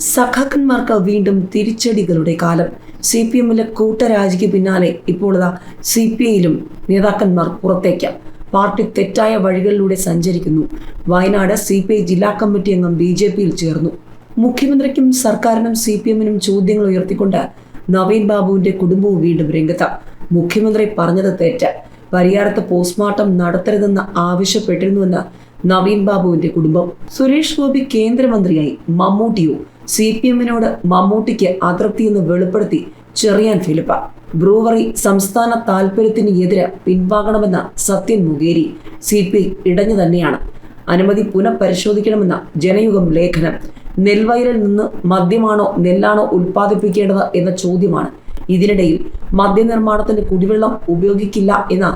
സഖാക്കന്മാർക്ക് വീണ്ടും തിരിച്ചടികളുടെ കാലം. C P എമ്മിലെ കൂട്ടരാജിക്ക് പിന്നാലെ ഇപ്പോൾ സി പി ഐയിലും നേതാക്കന്മാർ പുറത്തേക്ക്. പാർട്ടി തെറ്റായ വഴികളിലൂടെ സഞ്ചരിക്കുന്നു. വയനാട് സി പി ഐ ജില്ലാ കമ്മിറ്റി അംഗം ബി ജെ പിയിൽ ചേർന്നു. മുഖ്യമന്ത്രിക്കും സർക്കാരിനും സി പി എമ്മിനും ചോദ്യങ്ങൾ ഉയർത്തിക്കൊണ്ട് നവീൻ ബാബുവിന്റെ കുടുംബവും വീണ്ടും രംഗത്ത്. മുഖ്യമന്ത്രി പറഞ്ഞത് തെറ്റ്. പരിയാരത്ത് പോസ്റ്റ്മോർട്ടം നടത്തരുതെന്ന് ആവശ്യപ്പെട്ടിരുന്നുവെന്ന് നവീൻ ബാബുവിന്റെ കുടുംബം. സുരേഷ് ഗോപി കേന്ദ്രമന്ത്രിയായി മമ്മൂട്ടിയോ സി പി എമ്മിനോട് മമ്മൂട്ടിക്ക് അതൃപ്തിയെന്ന് വെളിപ്പെടുത്തി ചെറിയാൻ ഫിലിപ്പ. ബ്രൂവറി സംസ്ഥാന താൽപര്യത്തിന് എതിരെ പിൻവാങ്ങണമെന്ന സത്യൻ മുഖേരി സി പി ഇടഞ്ഞു തന്നെയാണ്. അനുമതി പുനഃപരിശോധിക്കണമെന്ന ജനയുഗം ലേഖനം. നെൽവയലിൽ നിന്ന് മദ്യമാണോ നെല്ലാണോ ഉൽപ്പാദിപ്പിക്കേണ്ടത് എന്ന ചോദ്യമാണ്. ഇതിനിടയിൽ മദ്യനിർമ്മാണത്തിന് കുടിവെള്ളം ഉപയോഗിക്കില്ല എന്ന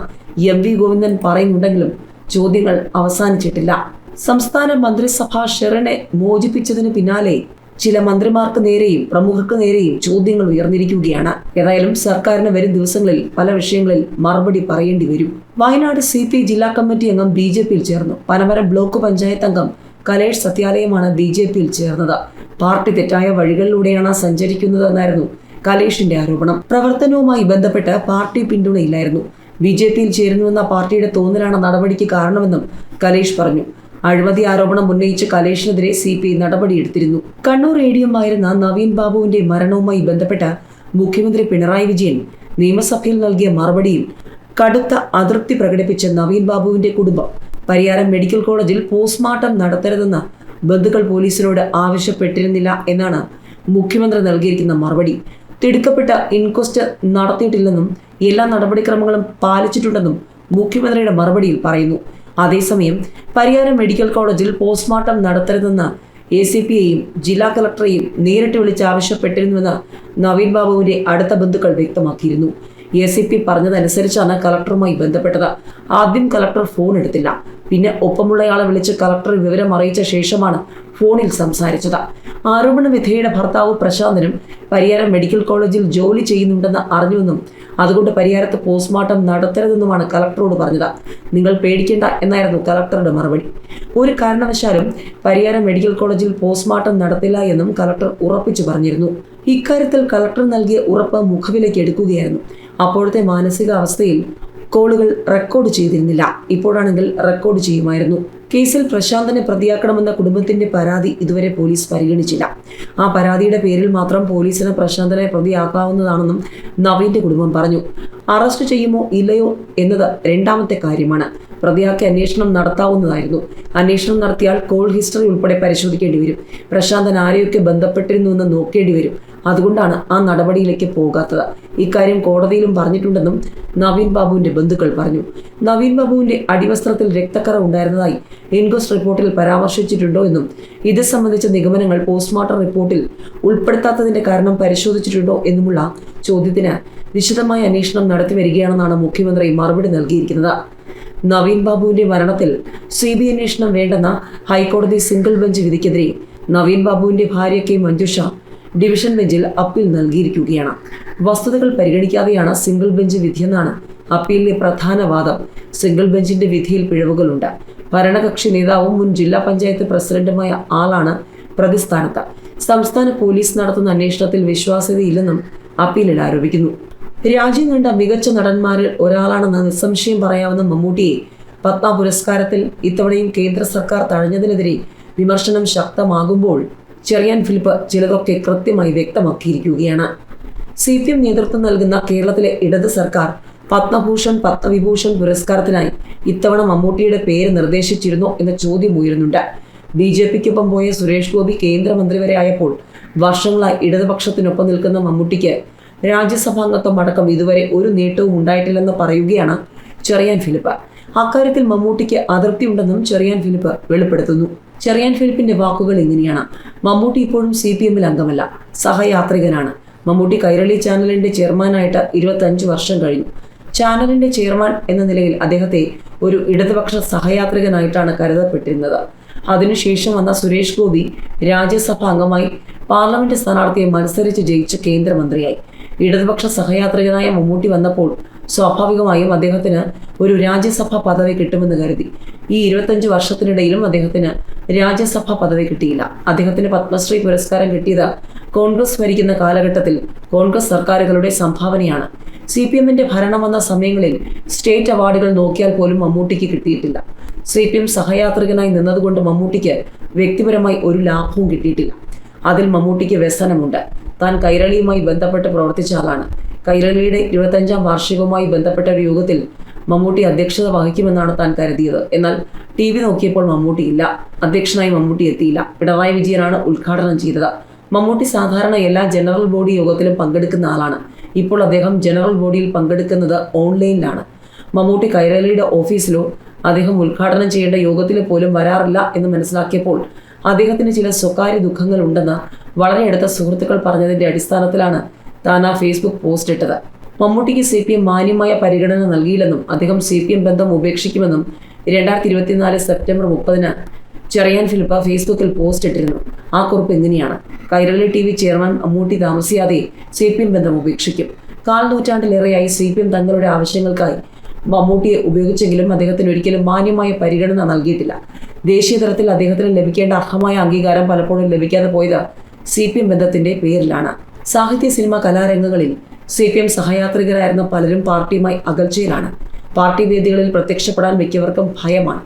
എം വി ഗോവിന്ദൻ പറയുന്നുണ്ടെങ്കിലും ചോദ്യങ്ങൾ അവസാനിച്ചിട്ടില്ല. സംസ്ഥാന മന്ത്രിസഭ ഷെറിനെ മോചിപ്പിച്ചതിന് പിന്നാലെ ചില മന്ത്രിമാർക്ക് നേരെയും പ്രമുഖർക്ക് നേരെയും ചോദ്യങ്ങൾ ഉയർന്നിരിക്കുകയാണ്. ഏതായാലും സർക്കാരിന് വരും ദിവസങ്ങളിൽ പല വിഷയങ്ങളിൽ മറുപടി പറയേണ്ടി വരും. വയനാട് സി പി ജില്ലാ കമ്മിറ്റി അംഗം ബി ജെ പിയിൽ ചേർന്നു. പനമരം ബ്ലോക്ക് പഞ്ചായത്ത് അംഗം കലേഷ് സത്യാലയമാണ് ബി ജെ പിയിൽ ചേർന്നത്. പാർട്ടി തെറ്റായ വഴികളിലൂടെയാണ് സഞ്ചരിക്കുന്നതെന്നായിരുന്നു കലേഷിന്റെ ആരോപണം. പ്രവർത്തനവുമായി ബന്ധപ്പെട്ട് പാർട്ടി പിന്തുണയില്ലായിരുന്നു. ബി ജെ പിയിൽ ചേരുന്നുവെന്ന പാർട്ടിയുടെ തോന്നലാണ് നടപടിക്ക് കാരണമെന്നും കലേഷ് പറഞ്ഞു. അഴിമതി ആരോപണം ഉന്നയിച്ച് കലേഷിനെതിരെ സി പി ഐ നടപടിയെടുത്തിരുന്നു. കണ്ണൂർ എ ഡി എം ആയിരുന്ന നവീൻ ബാബുവിന്റെ മരണവുമായി ബന്ധപ്പെട്ട മുഖ്യമന്ത്രി പിണറായി വിജയൻ നിയമസഭയിൽ നൽകിയ മറുപടിയിൽ കടുത്ത അതൃപ്തി പ്രകടിപ്പിച്ച നവീൻ ബാബുവിന്റെ കുടുംബം പരിയാരം മെഡിക്കൽ കോളേജിൽ പോസ്റ്റ്മോർട്ടം നടത്തരുതെന്ന് ബന്ധുക്കൾ പോലീസിനോട് ആവശ്യപ്പെട്ടിരുന്നില്ല എന്നാണ് മുഖ്യമന്ത്രി നൽകിയിരിക്കുന്ന മറുപടി. തിടുക്കപ്പെട്ട ഇൻക്വസ്റ്റ് നടത്തിയിട്ടില്ലെന്നും എല്ലാ നടപടിക്രമങ്ങളും പാലിച്ചിട്ടുണ്ടെന്നും മുഖ്യമന്ത്രിയുടെ മറുപടിയിൽ പറയുന്നു. അതേസമയം പരിയാരം മെഡിക്കൽ കോളേജിൽ പോസ്റ്റ്മോർട്ടം നടത്തരുതെന്ന് എ സി പിയെയും ജില്ലാ കളക്ടറെയും നേരിട്ട് വിളിച്ച് ആവശ്യപ്പെട്ടിരുന്നുവെന്ന് നവീൻ ബാബുവിന്റെ അടുത്ത ബന്ധുക്കൾ വ്യക്തമാക്കിയിരുന്നു. എ സി പി പറഞ്ഞതനുസരിച്ചാണ് കളക്ടറുമായി ബന്ധപ്പെട്ടത്. ആദ്യം കളക്ടർ ഫോൺ എടുത്തില്ല. പിന്നെ ഒപ്പമുള്ളയാളെ വിളിച്ച് കളക്ടർ വിവരം അറിയിച്ച ശേഷമാണ് ഫോണിൽ സംസാരിച്ചത്. ആരോപണ വിധേയയുടെ ഭർത്താവ് പ്രശാന്തനും പരിയാരം മെഡിക്കൽ കോളേജിൽ ജോലി ചെയ്യുന്നുണ്ടെന്ന് അറിഞ്ഞുവെന്നും അതുകൊണ്ട് പരിയാരത്ത് പോസ്റ്റ്മോർട്ടം നടത്തരുതെന്നുമാണ് കലക്ടറോട് പറഞ്ഞത്. നിങ്ങൾ പേടിക്കേണ്ട എന്നായിരുന്നു കലക്ടറുടെ മറുപടി. ഒരു കാരണവശാലും പരിയാരം മെഡിക്കൽ കോളേജിൽ പോസ്റ്റ്മോർട്ടം നടത്തില്ല എന്നും കലക്ടർ ഉറപ്പിച്ചു പറഞ്ഞിരുന്നു. ഇക്കാര്യത്തിൽ കലക്ടർ നൽകിയ ഉറപ്പ് മുഖവിലേക്ക് എടുക്കുകയായിരുന്നു. അപ്പോഴത്തെ മാനസികാവസ്ഥയിൽ കോളുകൾ റെക്കോർഡ് ചെയ്തിരുന്നില്ല. ഇപ്പോഴാണെങ്കിൽ റെക്കോർഡ് ചെയ്യുമായിരുന്നു. കേസിൽ പ്രശാന്തനെ പ്രതിയാക്കണമെന്ന കുടുംബത്തിന്റെ പരാതി ഇതുവരെ പോലീസ് പരിഗണിച്ചില്ല. ആ പരാതിയുടെ പേരിൽ മാത്രം പോലീസിന് പ്രശാന്തനെ പ്രതിയാക്കാവുന്നതാണെന്നും നവീന്റെ കുടുംബം പറഞ്ഞു. അറസ്റ്റ് ചെയ്യുമോ ഇല്ലയോ എന്നത് രണ്ടാമത്തെ കാര്യമാണ്. പ്രതിയാക്കി അന്വേഷണം നടത്താവുന്നതായിരുന്നു. അന്വേഷണം നടത്തിയാൽ കോൾ ഹിസ്റ്ററി ഉൾപ്പെടെ പരിശോധിക്കേണ്ടി വരും. പ്രശാന്തൻ ആരെയൊക്കെ ബന്ധപ്പെട്ടിരുന്നുവെന്ന് നോക്കേണ്ടി വരും. അതുകൊണ്ടാണ് ആ നടപടിയിലേക്ക് പോകാത്തത്. ഇക്കാര്യം കോടതിയിലും പറഞ്ഞിട്ടുണ്ടെന്നും നവീൻ ബാബുവിന്റെ ബന്ധുക്കൾ പറഞ്ഞു. നവീൻ ബാബുവിന്റെ അടിവസ്ത്രത്തിൽ രക്തക്കറ ഉണ്ടായിരുന്നതായി ഇൻക്വസ്റ്റ് റിപ്പോർട്ടിൽ പരാമർശിച്ചിട്ടുണ്ടോ എന്നും ഇത് സംബന്ധിച്ച നിഗമനങ്ങൾ പോസ്റ്റ്മോർട്ടം റിപ്പോർട്ടിൽ ഉൾപ്പെടുത്താത്തതിന്റെ കാരണം പരിശോധിച്ചിട്ടുണ്ടോ എന്നുമുള്ള ചോദ്യത്തിന് വിശദമായ അന്വേഷണം നടത്തി വരികയാണെന്നാണ് മുഖ്യമന്ത്രി മറുപടി നൽകിയിരിക്കുന്നത്. നവീൻ ബാബുവിന്റെ മരണത്തിൽ സി ബി അന്വേഷണം വേണ്ടെന്ന ഹൈക്കോടതി സിംഗിൾ ബെഞ്ച് വിധിക്കെതിരെ നവീൻ ബാബുവിന്റെ ഭാര്യ K Manjusha division bench appeal നൽകിയിരിക്കുകയാണ്. വസ്തുതകൾ പരിഗണിക്കാതെയാണ് സിംഗിൾ ബെഞ്ച് വിധിയെന്നാണ് അപ്പീലിലെ പ്രധാന വാദം. സിംഗിൾ ബെഞ്ചിന്റെ വിധിയിൽ പിഴവുകളുണ്ട്. ഭരണകക്ഷി നേതാവും മുൻ ജില്ലാ പഞ്ചായത്ത് പ്രസിഡന്റുമായ ആളാണ് പ്രതിസ്ഥാനത്ത്. സംസ്ഥാന പോലീസ് നടത്തുന്ന അന്വേഷണത്തിൽ വിശ്വാസ്യതയില്ലെന്നും അപ്പീലിൽ ആരോപിക്കുന്നു. രാജ്യം കണ്ട മികച്ച നടന്മാരിൽ ഒരാളാണെന്ന് നിസ്സംശയം പറയാവുന്ന മമ്മൂട്ടിയെ പത്മ പുരസ്കാരത്തിൽ ഇത്തവണയും കേന്ദ്ര സർക്കാർ തഴഞ്ഞതിനെതിരെ വിമർശനം ശക്തമാകുമ്പോൾ ചെറിയാൻ ഫിലിപ്പ് ചിലതൊക്കെ കൃത്യമായി വ്യക്തമാക്കിയിരിക്കുകയാണ്. സി പി എം നേതൃത്വം നൽകുന്ന കേരളത്തിലെ ഇടത് സർക്കാർ പത്മഭൂഷൺ പത്മവിഭൂഷൺ പുരസ്കാരത്തിനായി ഇത്തവണ മമ്മൂട്ടിയുടെ പേര് നിർദ്ദേശിച്ചിരുന്നു എന്ന ചോദ്യം ഉയരുന്നുണ്ട്. ബി ജെ പിക്കൊപ്പം പോയ സുരേഷ് ഗോപി കേന്ദ്രമന്ത്രി വരെ ആയപ്പോൾ വർഷങ്ങളായി ഇടതുപക്ഷത്തിനൊപ്പം നിൽക്കുന്ന മമ്മൂട്ടിക്ക് രാജ്യസഭാംഗത്വം അടക്കം ഇതുവരെ ഒരു നേട്ടവും ഉണ്ടായിട്ടില്ലെന്ന് പറയുകയാണ് ചെറിയാൻ ഫിലിപ്പ്. അക്കാര്യത്തിൽ മമ്മൂട്ടിക്ക് അതൃപ്തിയുണ്ടെന്നും ചെറിയാൻ ഫിലിപ്പ് വെളിപ്പെടുത്തുന്നു. ചെറിയാൻ ഫിലിപ്പിന്റെ വാക്കുകൾ ഇങ്ങനെയാണ്. മമ്മൂട്ടി ഇപ്പോഴും സി പി എമ്മിൽ അംഗമല്ല. സഹയാത്രികനാണ്. മമ്മൂട്ടി കൈരളി ചാനലിന്റെ ചെയർമാനായിട്ട് ഇരുപത്തഞ്ച് വർഷം കഴിഞ്ഞു. ചാനലിന്റെ ചെയർമാൻ എന്ന നിലയിൽ അദ്ദേഹത്തെ ഒരു ഇടതുപക്ഷ സഹയാത്രികനായിട്ടാണ് കരുതപ്പെട്ടിരുന്നത്. അതിനുശേഷം വന്ന സുരേഷ് ഗോപി രാജ്യസഭ അംഗമായി പാർലമെന്റ് സ്ഥാനാർത്ഥിയെ മത്സരിച്ച് ജയിച്ച കേന്ദ്രമന്ത്രിയായി. ഇടതുപക്ഷ സഹയാത്രികനായ മമ്മൂട്ടി വന്നപ്പോൾ സ്വാഭാവികമായും അദ്ദേഹത്തിന് ഒരു രാജ്യസഭാ പദവി കിട്ടുമെന്ന് കരുതി. ഈ ഇരുപത്തഞ്ച് വർഷത്തിനിടയിലും അദ്ദേഹത്തിന് രാജ്യസഭാ പദവി കിട്ടിയില്ല. അദ്ദേഹത്തിന് പത്മശ്രീ പുരസ്കാരം കിട്ടിയത് കോൺഗ്രസ് ഭരിക്കുന്ന കാലഘട്ടത്തിൽ കോൺഗ്രസ് സർക്കാരുകളുടെ സംഭാവനയാണ്. സി പി എമ്മിന്റെ ഭരണം വന്ന സമയങ്ങളിൽ സ്റ്റേറ്റ് അവാർഡുകൾ നോക്കിയാൽ പോലും മമ്മൂട്ടിക്ക് കിട്ടിയിട്ടില്ല. സി പി എം സഹയാത്രികനായി നിന്നതുകൊണ്ട് മമ്മൂട്ടിക്ക് വ്യക്തിപരമായി ഒരു ലാഭവും കിട്ടിയിട്ടില്ല. അതിൽ മമ്മൂട്ടിക്ക് വ്യസനമുണ്ട്. താൻ കൈരളിയുമായി ബന്ധപ്പെട്ട് പ്രവർത്തിച്ച ആളാണ്. കൈരളിയുടെ ഇരുപത്തഞ്ചാം വാർഷികവുമായി ബന്ധപ്പെട്ട ഒരു യോഗത്തിൽ മമ്മൂട്ടി അധ്യക്ഷത വഹിക്കുമെന്നാണ് താൻ കരുതിയത്. എന്നാൽ ടി വി നോക്കിയപ്പോൾ മമ്മൂട്ടി ഇല്ല. അധ്യക്ഷനായി മമ്മൂട്ടി എത്തിയില്ല. പിണറായി വിജയനാണ് ഉദ്ഘാടനം ചെയ്തത്. മമ്മൂട്ടി സാധാരണ എല്ലാ ജനറൽ ബോഡി യോഗത്തിലും പങ്കെടുക്കുന്ന ആളാണ്. ഇപ്പോൾ അദ്ദേഹം ജനറൽ ബോഡിയിൽ പങ്കെടുക്കുന്നത് ഓൺലൈനിലാണ്. മമ്മൂട്ടി കൈരളിയുടെ ഓഫീസിലോ അദ്ദേഹം ഉദ്ഘാടനം ചെയ്യേണ്ട യോഗത്തിൽ പോലും വരാറില്ല എന്ന് മനസ്സിലാക്കിയപ്പോൾ അദ്ദേഹത്തിന് ചില സ്വകാര്യ ദുഃഖങ്ങൾ ഉണ്ടെന്ന് വളരെ അടുത്ത സുഹൃത്തുക്കൾ പറഞ്ഞതിന്റെ അടിസ്ഥാനത്തിലാണ് താൻ ആ ഫേസ്ബുക്ക് പോസ്റ്റ് ഇട്ടത്. മമ്മൂട്ടിക്ക് സി പി എം മാന്യമായ പരിഗണന നൽകിയില്ലെന്നും അദ്ദേഹം സി പി എം ബന്ധം ഉപേക്ഷിക്കുമെന്നും രണ്ടായിരത്തി ഇരുപത്തിനാല് സെപ്റ്റംബർ മുപ്പതിന് ചെറിയാൻ ഫിലിപ്പ ഫേസ്ബുക്കിൽ പോസ്റ്റ് ഇട്ടിരുന്നു. ആ കുറിപ്പ് എങ്ങനെയാണ് Kairali T V chairman Mammootty താമസിയാതെ സി പി എം ബന്ധം ഉപേക്ഷിക്കും. കാൽ നൂറ്റാണ്ടിലേറെയായി സി പി എം തങ്ങളുടെ ആവശ്യങ്ങൾക്കായി മമ്മൂട്ടിയെ ഉപയോഗിച്ചെങ്കിലും അദ്ദേഹത്തിന് ഒരിക്കലും മാന്യമായ പരിഗണന നൽകിയിട്ടില്ല. ദേശീയ തലത്തിൽ അദ്ദേഹത്തിന് ലഭിക്കേണ്ട അർഹമായ അംഗീകാരം പലപ്പോഴും ലഭിക്കാതെ പോയത് സി പി എം ബന്ധത്തിന്റെ പേരിലാണ്. സാഹിത്യ സിനിമ കലാരംഗങ്ങളിൽ സി പി എം സഹയാത്രികരായിരുന്ന പലരും പാർട്ടിയുമായി അകൽച്ചയിലാണ്. പാർട്ടി വേദികളിൽ പ്രത്യക്ഷപ്പെടാൻ മിക്കവർക്കും ഭയമാണ്.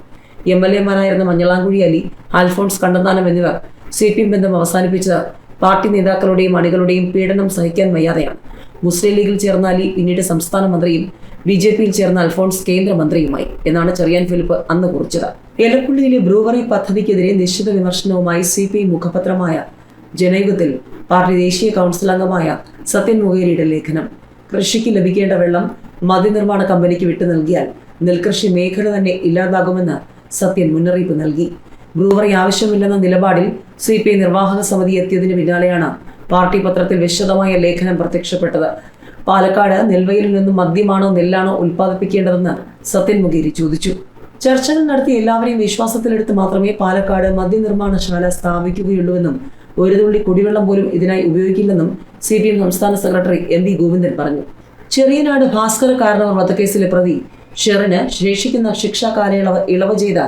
എം എൽ എമാരായിരുന്ന മഞ്ഞളാങ്കുഴി അലി അൽഫോൺസ് കണ്ടന്താനം എന്നിവർ സി പി എം ബന്ധം അവസാനിപ്പിച്ചത് പാർട്ടി നേതാക്കളുടെയും അണികളുടെയും പീഡനം സഹിക്കാൻ വയ്യാതെയാണ്. മുസ്ലിം ലീഗിൽ ചേർന്ന അലി പിന്നീട് സംസ്ഥാന മന്ത്രിയും ബി ജെ പിയിൽ ചേർന്ന അൽഫോൺസ് കേന്ദ്രമന്ത്രിയുമായി എന്നാണ് ചെറിയാൻ ഫിലിപ്പ് അന്ന് കുറിച്ചത്. എലപ്പുള്ളിയിലെ ബ്രൂവറി പദ്ധതിക്കെതിരെ നിശ്ചിത വിമർശനവുമായി സി പി ഐ മുഖപത്രമായ ജനയുഗത്തിൽ പാർട്ടി ദേശീയ കൗൺസിൽ അംഗമായ സത്യൻ മുഖേരിയുടെ ലേഖനം. കൃഷിക്ക് ലഭിക്കേണ്ട വെള്ളം മദ്യനിർമ്മാണ കമ്പനിക്ക് വിട്ടു നൽകിയാൽ നെൽകൃഷി മേഖല തന്നെ ഇല്ലാതാകുമെന്ന് സത്യൻ മുന്നറിയിപ്പ് നൽകി. ബ്രൂവറി ആവശ്യമില്ലെന്ന നിലപാടിൽ സി പി ഐ നിർവാഹക സമിതി എത്തിയതിന് പിന്നാലെയാണ് പാർട്ടി പത്രത്തിൽ വിശദമായ ലേഖനം പ്രത്യക്ഷപ്പെട്ടത്. പാലക്കാട് നെൽവയലിൽ നിന്നും മദ്യമാണോ നെല്ലാണോ ഉൽപ്പാദിപ്പിക്കേണ്ടതെന്ന് സത്യൻ മുഖേരി ചോദിച്ചു. ചർച്ചകൾ നടത്തി എല്ലാവരെയും വിശ്വാസത്തിലെടുത്ത് മാത്രമേ പാലക്കാട് മദ്യനിർമ്മാണശാല സ്ഥാപിക്കുകയുള്ളൂവെന്നും ഒരു തുള്ളി കുടിവെള്ളം പോലും ഇതിനായി ഉപയോഗിക്കില്ലെന്നും സി പി എം സംസ്ഥാന സെക്രട്ടറി എം വി ഗോവിന്ദൻ പറഞ്ഞു. ചെറിയനാട് ഭാസ്കര കാരണവർ വധക്കേസിലെ പ്രതി ഷെറിന് ശേഷിക്കുന്ന ശിക്ഷാ കാലയളവ് ഇളവ് ചെയ്ത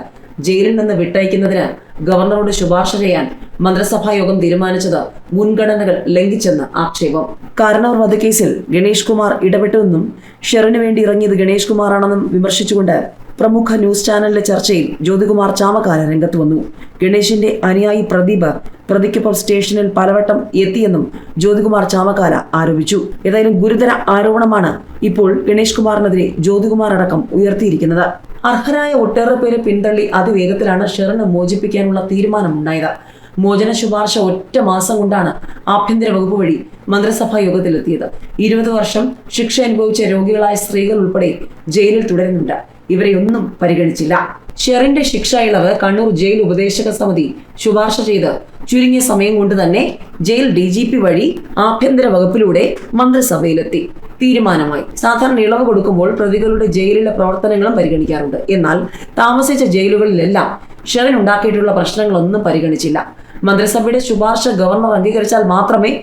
ജയിലിൽ നിന്ന് വിട്ടയക്കുന്നതിന് ഗവർണറോട് ശുപാർശ ചെയ്യാൻ മന്ത്രിസഭാ യോഗം തീരുമാനിച്ചത് മുൻഗണനകൾ ലംഘിച്ചെന്ന് ആക്ഷേപം. കാരണവർ വധക്കേസിൽ ഗണേഷ് കുമാർ ഇടപെട്ടുവെന്നും ഷെറിന് വേണ്ടി ഇറങ്ങിയത് ഗണേഷ് കുമാറാണെന്നും വിമർശിച്ചുകൊണ്ട് പ്രമുഖ ന്യൂസ് ചാനലിലെ ചർച്ചയിൽ ജ്യോതികുമാർ ചാമക്കാല രംഗത്ത് വന്നു. ഗണേശിന്റെ അനുയായി പ്രദീപ് പ്രതിക്കൊപ്പം സ്റ്റേഷനിൽ പലവട്ടം എത്തിയെന്നും ജ്യോതികുമാർ ചാമക്കാല ആരോപിച്ചു. ഏതായാലും ഗുരുതര ആരോപണമാണ് ഇപ്പോൾ ഗണേഷ് കുമാറിനെതിരെ ജ്യോതികുമാർ അടക്കം ഉയർത്തിയിരിക്കുന്നത്. അർഹരായ ഒട്ടേറെ പേരെ പിന്തള്ളി അതിവേഗത്തിലാണ് ഷെറിന് മോചിപ്പിക്കാനുള്ള തീരുമാനമുണ്ടായത്. മോചന ശുപാർശ ഒറ്റ മാസം കൊണ്ടാണ് ആഭ്യന്തര വകുപ്പ് വഴി മന്ത്രിസഭാ യോഗത്തിലെത്തിയത്. ഇരുപത് വർഷം ശിക്ഷ അനുഭവിച്ച രോഗികളായ സ്ത്രീകൾ ഉൾപ്പെടെ ജയിലിൽ തുടരുന്നുണ്ട്. ഇവരെ ഒന്നും പരിഗണിച്ചില്ല. ഷെറിന്റെ ശിക്ഷ ഇളവ് കണ്ണൂർ ജയിൽ ഉപദേശക സമിതി ശുപാർശ ചെയ്ത് ചുരുങ്ങിയ സമയം കൊണ്ട് തന്നെ ജയിൽ ഡി ജി പി വഴി ആഭ്യന്തര വകുപ്പിലൂടെ മന്ത്രിസഭയിലെത്തി. തീരുമാനമായി. സാധാരണ ഇളവ് കൊടുക്കുമ്പോൾ പ്രതികളുടെ ജയിലിലെ പ്രവർത്തനങ്ങളും പരിഗണിക്കാറുണ്ട്. എന്നാൽ താമസിച്ച ജയിലുകളിലെല്ലാം ഷെറിൻ ഉണ്ടാക്കിയിട്ടുള്ള പ്രശ്നങ്ങളൊന്നും പരിഗണിച്ചില്ല. മന്ത്രിസഭയുടെ ശുപാർശ ഗവർണർ അംഗീകരിച്ചാൽ മാത്രമേ